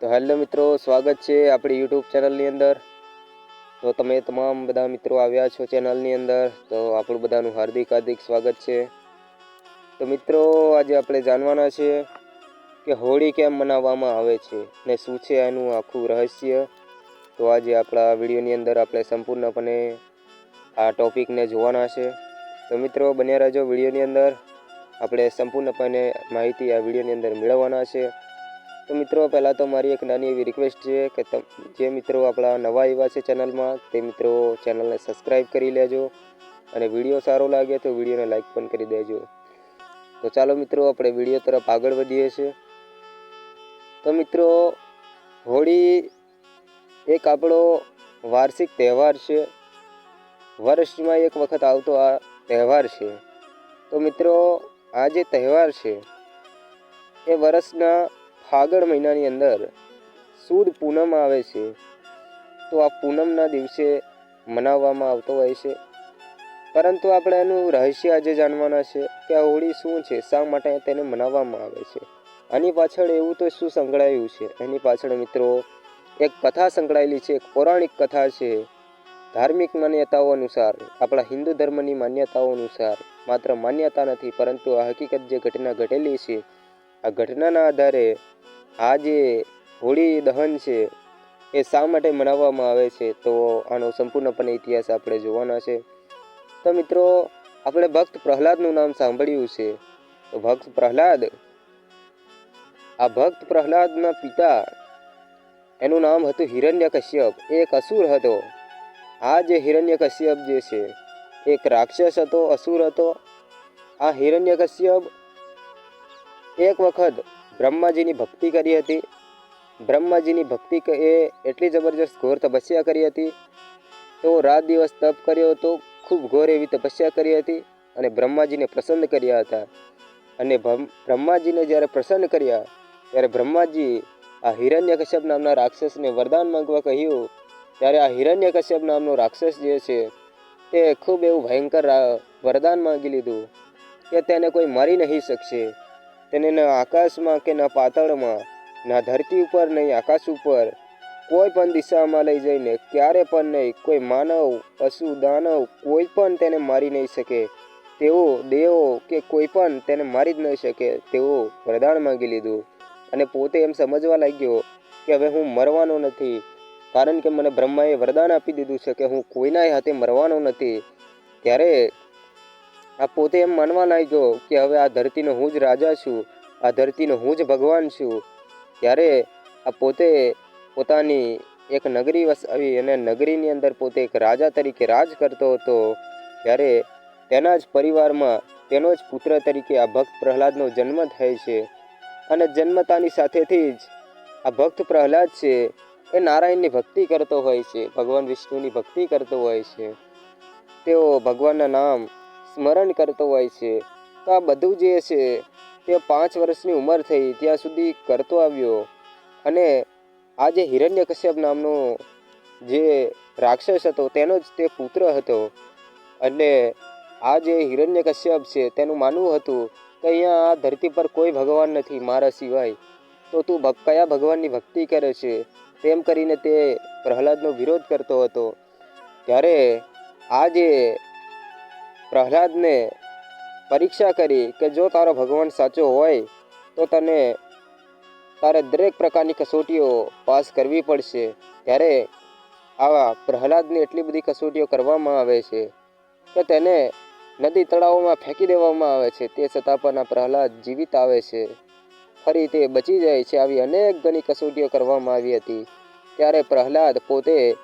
તો હેલો મિત્રો, સ્વાગત છે આપણી યુટ્યુબ ચેનલની અંદર. તો તમે તમામ બધા મિત્રો આવ્યા છો ચેનલની અંદર, તો આપણું બધાનું હાર્દિક હાર્દિક સ્વાગત છે. તો મિત્રો, આજે આપણે જાણવાના છે કે હોળી કેમ મનાવવામાં આવે છે ને શું છે એનું આખું રહસ્ય. તો આજે આપણા વિડીયોની અંદર આપણે સંપૂર્ણપણે આ ટોપિકને જોવાના છે. તો મિત્રો, બન્યા રહેજો વિડીયોની અંદર. આપણે સંપૂર્ણપણે માહિતી આ વિડીયોની અંદર મેળવવાના છે. તો મિત્રો, પહેલાં તો મારી એક નાની એવી રિક્વેસ્ટ છે કે જે મિત્રો આપણા નવા એવા છે ચેનલમાં, તે મિત્રો ચેનલને સબસ્ક્રાઈબ કરી લેજો અને વીડિયો સારો લાગે તો વિડીયોને લાઇક પણ કરી દેજો. તો ચાલો મિત્રો, આપણે વીડિયો તરફ આગળ વધીએ છીએ. તો મિત્રો, હોળી એક આપણો વાર્ષિક તહેવાર છે. વર્ષમાં એક વખત આવતો આ તહેવાર છે. તો મિત્રો, આ જે તહેવાર છે, એ વર્ષના ફાગણ મહિનાની અંદર સુદ પૂનમ આવે છે, તો આ પૂનમના દિવસે મનાવવામાં આવતો હોય છે. પરંતુ આપણે એનું રહસ્ય આજે જાણવાના છે કે આ હોળી શું છે, શા માટે તેને મનાવવામાં આવે છે. આની પાછળ એવું તો શું સંકળાયું છે? એની પાછળ મિત્રો એક કથા સંકળાયેલી છે, એક પૌરાણિક કથા છે. ધાર્મિક માન્યતાઓ અનુસાર, આપણા હિન્દુ ધર્મની માન્યતાઓ અનુસાર માત્ર માન્યતા નથી, પરંતુ આ હકીકત જે ઘટના ઘટેલી છે, આ ઘટનાના આધારે આ જે હોળી દહન છે, એ શા માટે મનાવવામાં આવે છે? તો આનો સંપૂર્ણપણે ઇતિહાસ આપણે જોવાના છે. તો મિત્રો, આપણે ભક્ત પ્રહલાદનું નામ સાંભળ્યું છે. તો ભક્ત પ્રહલાદ, આ ભક્ત પ્રહલાદના પિતા, એનું નામ હતું હિરણ્યકશ્યપ એ એક અસુર હતો. આ જે હિરણ્યકશ્યપ જે છે એક રાક્ષસ હતો, અસુર હતો. આ હિરણ્યકશ્યપ એક વખત બ્રહ્માજીની ભક્તિ કરી હતી. બ્રહ્માજીની ભક્તિ એ એટલી જબરજસ્ત ઘોર તપસ્યા કરી હતી. તો રાત દિવસ તપ કર્યો હતો ખૂબ ઘોર એવી તપસ્યા કરી હતી અને બ્રહ્માજીને પ્રસન્ન કર્યા હતા. અને બ્રહ્માજીને જ્યારે પ્રસન્ન કર્યા, ત્યારે બ્રહ્માજી આ હિરણ્યકશ્યપ નામના રાક્ષસને વરદાન માંગવા કહ્યું. ત્યારે આ હિરણ્યકશ્યપ નામનો રાક્ષસ જે છે, તે ખૂબ એવું ભયંકર વરદાન માંગી લીધું કે તેને કોઈ મારી નહીં શકશે. તેને ન આકાશમાં કે ન પાતળમાં, ના ધરતી ઉપર નહીં, આકાશ ઉપર, કોઈ પણ દિશામાં લઈ જઈને, ક્યારે પણ નહીં, કોઈ માનવ, પશુ, દાનવ, કોઈ પણ તેને મારી નહીં શકે. તેઓ દેવો કે કોઈ પણ તેને મારી જ નહીં શકે તેવું વરદાન માંગી લીધું. અને પોતે એમ સમજવા લાગ્યો કે હવે હું મરવાનો નથી, કારણ કે મને બ્રહ્માએ વરદાન આપી દીધું છે કે હું કોઈના હાથે મરવાનો નથી. ત્યારે આ પોતે એમ માનવા લાગ્યો કે હવે આ ધરતીનો હું જ રાજા છું, આ ધરતીનો હું જ ભગવાન છું. ત્યારે આ પોતે પોતાની એક નગરી વસાવી અને નગરીની અંદર પોતે એક રાજા તરીકે રાજ કરતો હતો. ત્યારે તેના જ પરિવારમાં તેનો જ પુત્ર તરીકે આ ભક્ત પ્રહલાદનો જન્મ થાય છે. અને જન્મતાની સાથેથી જ આ ભક્ત પ્રહલાદ છે એ નારાયણની ભક્તિ કરતો હોય છે, ભગવાન વિષ્ણુની ભક્તિ કરતો હોય છે. તેઓ ભગવાનના નામ સ્મરણ કરતો હોય છે. તો આ બધું જે છે, તે પાંચ વર્ષની ઉંમર થઈ ત્યાં સુધી કરતો આવ્યો. અને આ જે હિરણ્યકશ્યપ નામનો જે રાક્ષસ હતો, તેનો જ તે પુત્ર હતો. અને આ જે હિરણ્યકશ્યપ છે, તેનું માનવું હતું કે અહીંયા આ ધરતી પર કોઈ ભગવાન નથી, મારા સિવાય. તો તું કયા ભગવાનની ભક્તિ કરે છે? તેમ કરીને તે પ્રહલાદનો વિરોધ કરતો હતો. ત્યારે આ જે પ્રહલાદને પરીક્ષા કરી કે જો તારો ભગવાન સાચો હોય, તો તને તારે દરેક પ્રકારની કસોટીઓ પાસ કરવી પડશે. ત્યારે આવા પ્રહલાદની એટલી બધી કસોટીઓ કરવામાં આવે છે કે તેને નદી તળાવોમાં ફેંકી દેવામાં આવે છે. તે છતાં પણ આ પ્રહલાદ જીવિત આવે છે. ફરી તે બચી જાય છે આવી અનેક ઘણી કસોટીઓ કરવામાં આવી હતી. ત્યારે પ્રહલાદ પોતે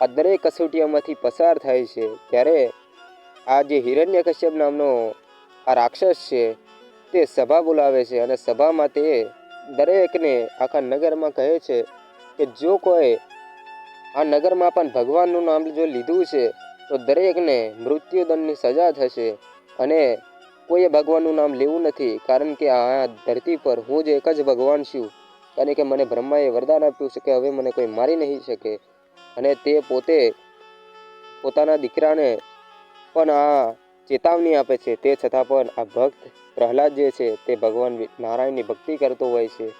આ દરેક કસોટીઓમાંથી પસાર થાય છે. ત્યારે આ જે હિરણ્યકશ્યપ નામનો આ રાક્ષસ છે, તે સભા બોલાવે છે અને સભામાં તે દરેકને આખા નગરમાં કહે છે કે જો કોઈ આ નગરમાં પણ ભગવાનનું નામ જો લીધું છે, તો દરેકને મૃત્યુદંડની સજા થશે અને કોઈએ ભગવાનનું નામ લેવું નથી, કારણ કે આ ધરતી પર હું જ એક જ ભગવાન છું. કારણ કે મને બ્રહ્માએ વરદાન આપ્યું છે કે હવે મને કોઈ મારી નહીં શકે. અને તે પોતે પોતાના દીકરાને પણ આ ચેતવણી આપે છે તે છતાં પણ આ ભક્ત પ્રહલાદ જે છે તે ભગવાન નારાયણની ભક્તિ કરતો હોય છે.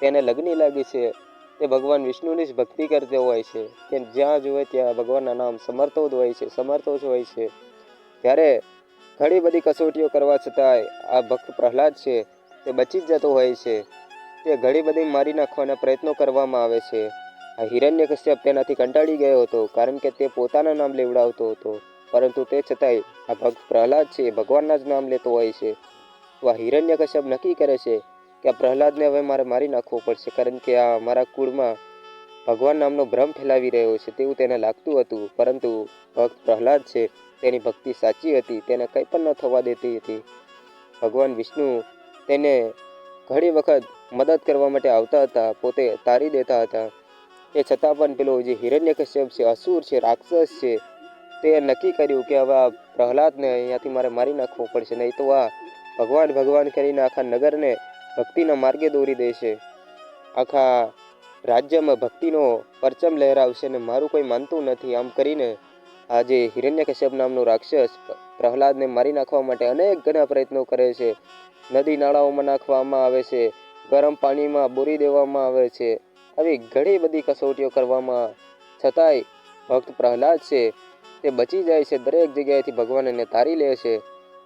તેને લગ્ની લાગી છે. તે ભગવાન વિષ્ણુની જ ભક્તિ કરતો હોય છે. કે જ્યાં જુએ ત્યાં ભગવાનના નામ સમર્થો જ હોય છે, સમર્થો જ હોય છે. ત્યારે ઘણી બધી કસોટીઓ કરવા છતાંય આ ભક્ત પ્રહલાદ છે તે બચી જ જતો હોય છે. તે ઘણી બધી મારી નાખવાના પ્રયત્નો કરવામાં આવે છે. આ હિરણ્ય કશ્યપ તેનાથી કંટાળી ગયો હતો, કારણ કે તે પોતાના નામ લેવડાવતો હતો. પરંતુ તે છતાંય આ ભક્ત પ્રહલાદ છે, એ ભગવાનના જ નામ લેતો હોય છે. આ હિરણ્ય કશ્યપ નક્કી કરે છે કે આ પ્રહલાદને હવે મારે મારી નાખવો પડશે, કારણ કે આ મારા કુળમાં ભગવાન નામનો ભ્રમ ફેલાવી રહ્યો છે, તેવું તેને લાગતું હતું. પરંતુ ભક્ત પ્રહલાદ છે, તેની ભક્તિ સાચી હતી, તેને કંઈ પણ ન થવા દેતી હતી. ભગવાન વિષ્ણુ તેને ઘણી વખત મદદ કરવા માટે આવતા હતા, પોતે તારી દેતા હતા. એ છતાં પણ પેલો જે હિરણ્યકશ્યપ છે, અસુર છે, રાક્ષસ છે તે નક્કી કર્યું કે હવે આ પ્રહલાદને અહીંયાથી મારે મારી નાખવો પડશે, નહીં તો આ ભગવાન ભગવાન કરીને આખા નગરને ભક્તિના માર્ગે દોરી દેશે. આખા રાજ્યમાં ભક્તિનો પરચમ લહેરાવશે ને મારું કોઈ માનતું નથી. આમ કરીને આ જે હિરણ્યકશ્યપ નામનો રાક્ષસ પ્રહલાદને મારી નાખવા માટે અનેક ઘણા પ્રયત્નો કરે છે. નદી નાળાઓમાં નાખવામાં આવે છે, ગરમ પાણીમાં બોરી દેવામાં આવે છે. આવી ઘણી બધી કસોટીઓ કરવામાં, છતાંય ભક્ત પ્રહલાદ છે. તે બચી જાય છે દરેક જગ્યાએથી ભગવાન એને તારી લે છે.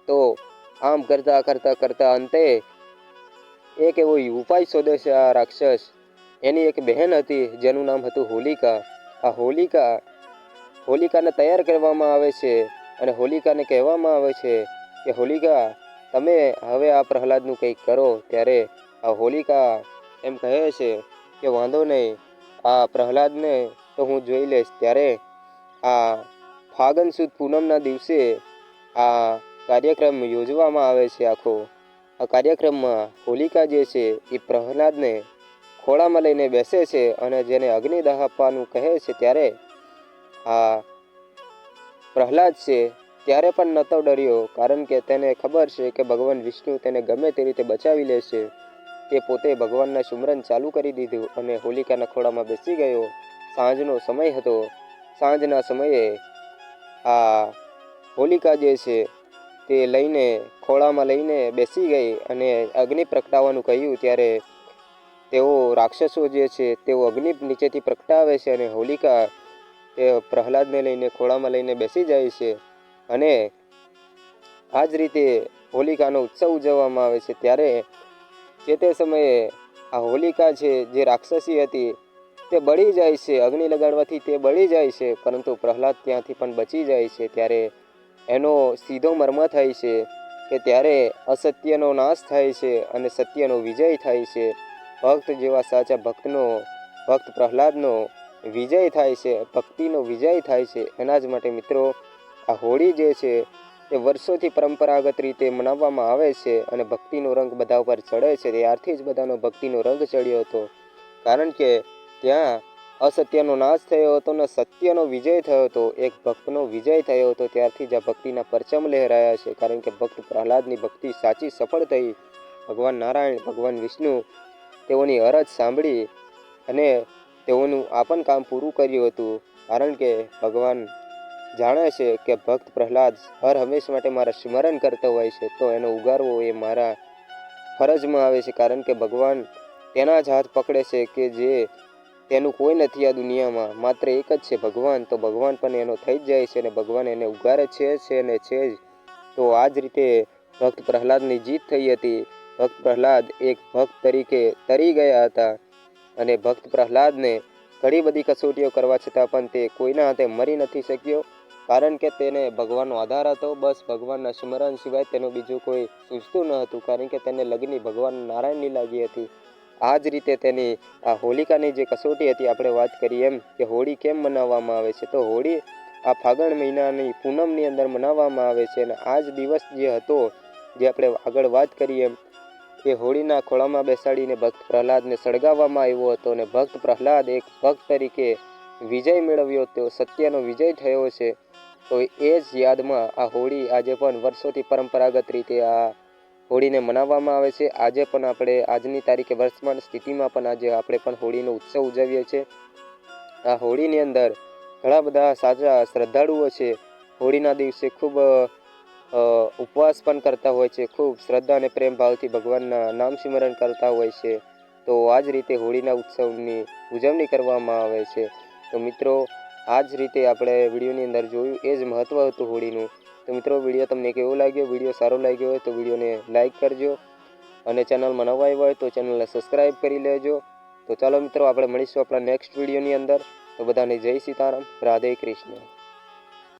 તો આમ કરતા કરતા કરતા અંતે એક એવો ઉપાય શોધે છે આ રાક્ષસ. એની એક બહેન હતી, જેનું નામ હતું હોલિકા. આ હોલિકા, હોલિકાને તૈયાર કરવામાં આવે છે અને હોલિકાને કહેવામાં આવે છે કે, હોલિકા, તમે હવે આ પ્રહલાદનું કંઈક કરો. ત્યારે આ હોલિકા એમ કહે છે કે, વાંધો નહીં, આ પ્રહલાદને તો હું જોઈ લઈશ. ત્યારે આ ફાગણ સુદ પૂનમના દિવસે આ કાર્યક્રમ યોજવામાં આવે છે આખો. આ કાર્યક્રમમાં હોલિકા જે છે એ પ્રહલાદને ખોળામાં લઈને બેસે છે અને જેને અગ્નિદાહ આપવાનું કહે છે ત્યારે આ પ્રહલાદ છે ત્યારે પણ નહોતો ડર્યો કારણ કે તેને ખબર છે કે ભગવાન વિષ્ણુ તેને ગમે તે રીતે બચાવી લેશે તે પોતે ભગવાનના સુમરન ચાલુ કરી દીધું અને હોલિકાના ખોળામાં બેસી ગયો. સાંજનો સમય હતો. સાંજના સમયે આ હોલિકા જે છે તે લઈને, ખોળામાં લઈને બેસી ગઈ અને અગ્નિ પ્રગટાવવાનું કહ્યું. ત્યારે તેઓ રાક્ષસો જે છે તેઓ અગ્નિ નીચેથી પ્રગટાવે છે અને હોલિકા તે પ્રહલાદને લઈને, ખોળામાં લઈને બેસી જાય છે અને આ જ રીતે હોલિકાનો ઉત્સવ ઉજવવામાં આવે છે. ત્યારે જે તે સમયે આ હોલિકા છે, જે રાક્ષસી હતી તે બળી જાય છે, અગ્નિ લગાડવાથી તે બળી જાય છે, પરંતુ પ્રહલાદ ત્યાંથી પણ બચી જાય છે. ત્યારે એનો સીધો મર્મ થાય છે કે ત્યારે અસત્યનો નાશ થાય છે અને સત્યનો વિજય થાય છે. ભક્ત જેવા સાચા ભક્તનો, ભક્ત પ્રહલાદનો વિજય થાય છે, ભક્તિનો વિજય થાય છે. એના જ માટે મિત્રો, આ હોળી જે છે તે વર્ષોથી પરંપરાગત રીતે મનાવવામાં આવે છે અને ભક્તિનો રંગ બધા ઉપર ચડે છે. ત્યારથી જ બધાનો ભક્તિનો રંગ ચડ્યો હતો. કારણ કે ત્યાં અસત્યનો નાશ થયો હતો ને સત્યનો વિજય થયો હતો, એક ભક્તનો વિજય થયો હતો, ત્યારથી જ આ ભક્તિના પરચમ લહેરાયા છે. કારણ કે ભક્ત પ્રહલાદની ભક્તિ સાચી સફળ થઈ. ભગવાન નારાયણ, ભગવાન વિષ્ણુ તેઓની અરજ સાંભળી અને તેઓનું આપણ કામ પૂરું કર્યું હતું. કારણ કે ભગવાન જાણે છે કે ભક્ત પ્રહલાદ હર હંમેશ માટે મારા સ્મરણ કરતો હોય છે, તો એનો ઉગારવો એ મારા ફરજમાં આવે છે. કારણ કે ભગવાન તેના જ હાથ પકડે છે કે જે તેનું કોઈ નથી આ દુનિયામાં. માત્ર એક જ છે ભગવાન. તો ભગવાન પણ એનો થઈ જ જાય છે અને ભગવાન એને ઉગારે છે છે ને છે જ. તો આ જ રીતે ભક્ત પ્રહલાદની જીત થઈ હતી. ભક્ત પ્રહલાદ એક ભક્ત તરીકે તરી ગયા હતા. અને ભક્ત પ્રહલાદને ઘણી બધી કસોટીઓ કરવા છતાં પણ તે કોઈના હાથે મરી નથી શક્યો. કારણ કે તેને ભગવાનનો આધાર હતો. બસ ભગવાનના સ્મરણ સિવાય તેનું બીજું કોઈ સૂચતું ન હતું. કારણ કે તેને લગ્ની ભગવાન નારાયણની લાગી હતી. આ જ રીતે તેની આ હોલિકાની જે કસોટી હતી, આપણે વાત કરીએ એમ કે હોળી કેમ મનાવવામાં આવે છે? તો હોળી આ ફાગણ મહિનાની પૂનમની અંદર મનાવવામાં આવે છે અને આ જ દિવસ જે હતો, જે આપણે આગળ વાત કરીએ એ હોળીના ખોળામાં બેસાડીને ભક્ત પ્રહલાદને સળગાવવામાં આવ્યો હતો અને ભક્ત પ્રહલાદ એક ભક્ત તરીકે વિજય મેળવ્યો હતો, સત્યનો વિજય થયો છે. તો એ જ યાદમાં આ હોળી આજે પણ વર્ષોથી પરંપરાગત રીતે આ હોળીને મનાવવામાં આવે છે. આજે પણ આપણે આજની તારીખે વર્તમાન સ્થિતિમાં પણ આજે આપણે પણ હોળીનો ઉત્સવ ઉજવીએ છીએ. આ હોળીની અંદર ઘણા બધા સાચા શ્રદ્ધાળુઓ છે. હોળીના દિવસે ખૂબ ઉપવાસ પણ કરતા હોય છે. ખૂબ શ્રદ્ધા અને પ્રેમ ભાવથી ભગવાનના નામ સિમરણ કરતા હોય છે. તો આ જ રીતે હોળીના ઉત્સવની ઉજવણી કરવામાં આવે છે. તો મિત્રો, આ જ રીતે આપણે વિડીયોની અંદર જોયું એ જ મહત્ત્વ હતું હોળીનું. તો મિત્રો, વીડિયો તમને કેવો લાગ્યો? વીડિયો સારો લાગ્યો હોય તો વિડીયોને લાઇક કરજો. અને ચેનલમાં નવા આવ્યા હોય તો ચેનલને સબસ્ક્રાઈબ કરી લેજો. તો ચાલો મિત્રો, આપણે મળીશું આપણા નેક્સ્ટ વિડીયોની અંદર. તો બધાને જય સીતારામ. રાધે કૃષ્ણ.